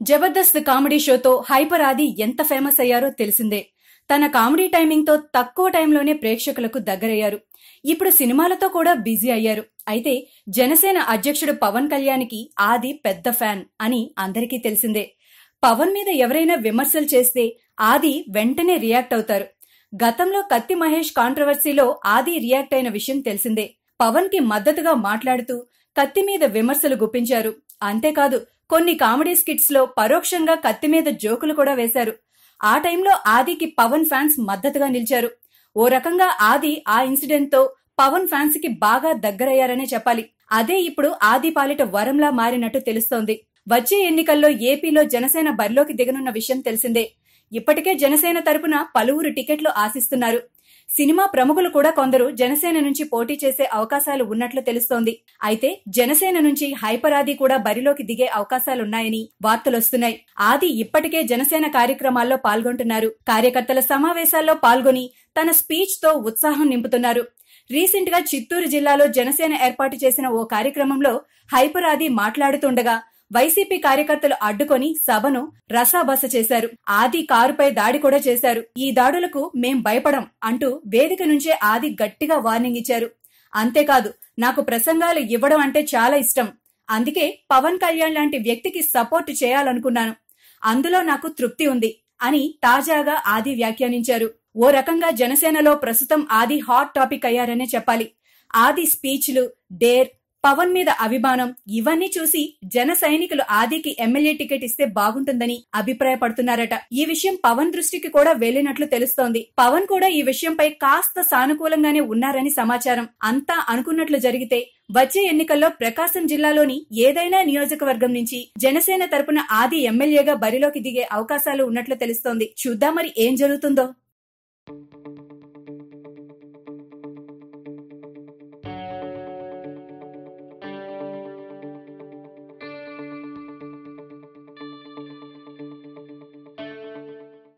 Jabardasth comedy షోతో hyper ఆది ఎంత famous అయ్యారో తెలిసిందే. తన కామెడీ టైమింగ్తో తక్కువ టైంలోనే ప్రేక్షకులకు దగ్గరయ్యారు. ఇప్పుడు సినిమాలతో కూడా బిజీ అయ్యారు. అయితే జనసేన అధ్యక్షుడు పవన్ కళ్యాణ్కి ఆది పెద్ద ఫ్యాన్ అని అందరికీ తెలిసిందే. పవన్ మీద ఎవరైనా విమర్శలు చేస్తే ఆది వెంటనే రియాక్ట్ అవుతారు. గతంలో కత్తి మహేష్ కాంట్రవర్సీలో ఆది రియాక్ట్ అయిన విషయం తెలిసిందే. పవన్కి మద్దతుగా మాట్లాడుతూ కత్తి మీద విమర్శలు గుప్పించారు. అంతేకాదు కొన్ని కామెడీ స్కిట్స్లో పరోక్షంగా కత్తి మీద జోకులు కూడా వేశారు. ఆ టైంలో ఆదికి పవన్ ఫ్యాన్స్ మద్దతుగా నిలిచారు. ఓ రకంగా ఆది ఆ ఇన్సిడెంట్తో పవన్ ఫ్యాన్స్కి బాగా దగ్గరయ్యారనే చెప్పాలి. అదే ఇప్పుడు ఆది పాలిట వరంలా మారినట్టు తెలుస్తోంది. వచ్చే ఎన్నికల్లో ఏపీలో జనసేన బరిలోకి దిగనున్న విషయం తెలిసిందే. ఇప్పటికే జనసేన తరపున పలువురు టికెట్లు ఆశిస్తున్నారు. సినిమా ప్రముఖులు కూడా కొందరు జనసేన నుంచి పోటీ చేసే అవకాశాలు ఉన్నట్లు తెలుస్తోంది. అయితే జనసేన నుంచి హైపర్ ఆది కూడా బరిలోకి దిగే అవకాశాలున్నాయని వార్తలొస్తున్నాయి. ఆది ఇప్పటికే జనసేన కార్యక్రమాల్లో పాల్గొంటున్నారు. కార్యకర్తల సమావేశాల్లో పాల్గొని తన స్పీచ్తో ఉత్సాహం నింపుతున్నారు. రీసెంట్గా చిత్తూరు జిల్లాలో జనసేన ఏర్పాటు చేసిన ఓ కార్యక్రమంలో హైపర్ ఆది మాట్లాడుతుండగా వైసీపీ కార్యకర్తలు అడ్డుకొని సభను రసాబస చేశారు. ఆది కారుపై దాడి కూడా చేశారు. ఈ దాడులకు మేం భయపడం అంటూ వేదిక నుంచే ఆది గట్టిగా వార్నింగ్ ఇచ్చారు. అంతేకాదు నాకు ప్రసంగాలు ఇవ్వడం అంటే చాలా ఇష్టం. అందుకే పవన్ కళ్యాణ్ లాంటి వ్యక్తికి సపోర్ట్ చేయాలనుకున్నాను. అందులో నాకు తృప్తి ఉంది అని తాజాగా ఆది వ్యాఖ్యానించారు. ఓ రకంగా జనసేనలో ప్రస్తుతం ఆది హాట్ టాపిక్ అయ్యారనే చెప్పాలి. ఆది స్పీచ్లు డేర్ పవన్ మీద అభిమానం ఇవన్నీ చూసి జన సైనికులు ఆదికి ఎమ్మెల్యే టికెట్ ఇస్తే బాగుంటుందని అభిప్రాయపడుతున్నారట. ఈ విషయం పవన్ దృష్టికి కూడా వెళ్ళినట్లు తెలుస్తోంది. పవన్ కూడా ఈ విషయంపై కాస్త సానుకూలంగానే ఉన్నారని సమాచారం. అంతా అనుకున్నట్లు జరిగితే వచ్చే ఎన్నికల్లో ప్రకాశం జిల్లాలోని ఏదైనా నియోజకవర్గం నుంచి జనసేన తరపున ఆది ఎమ్మెల్యేగా బరిలోకి దిగే అవకాశాలు ఉన్నట్లు తెలుస్తోంది. చూద్దాం మరి ఏం జరుగుతుందో.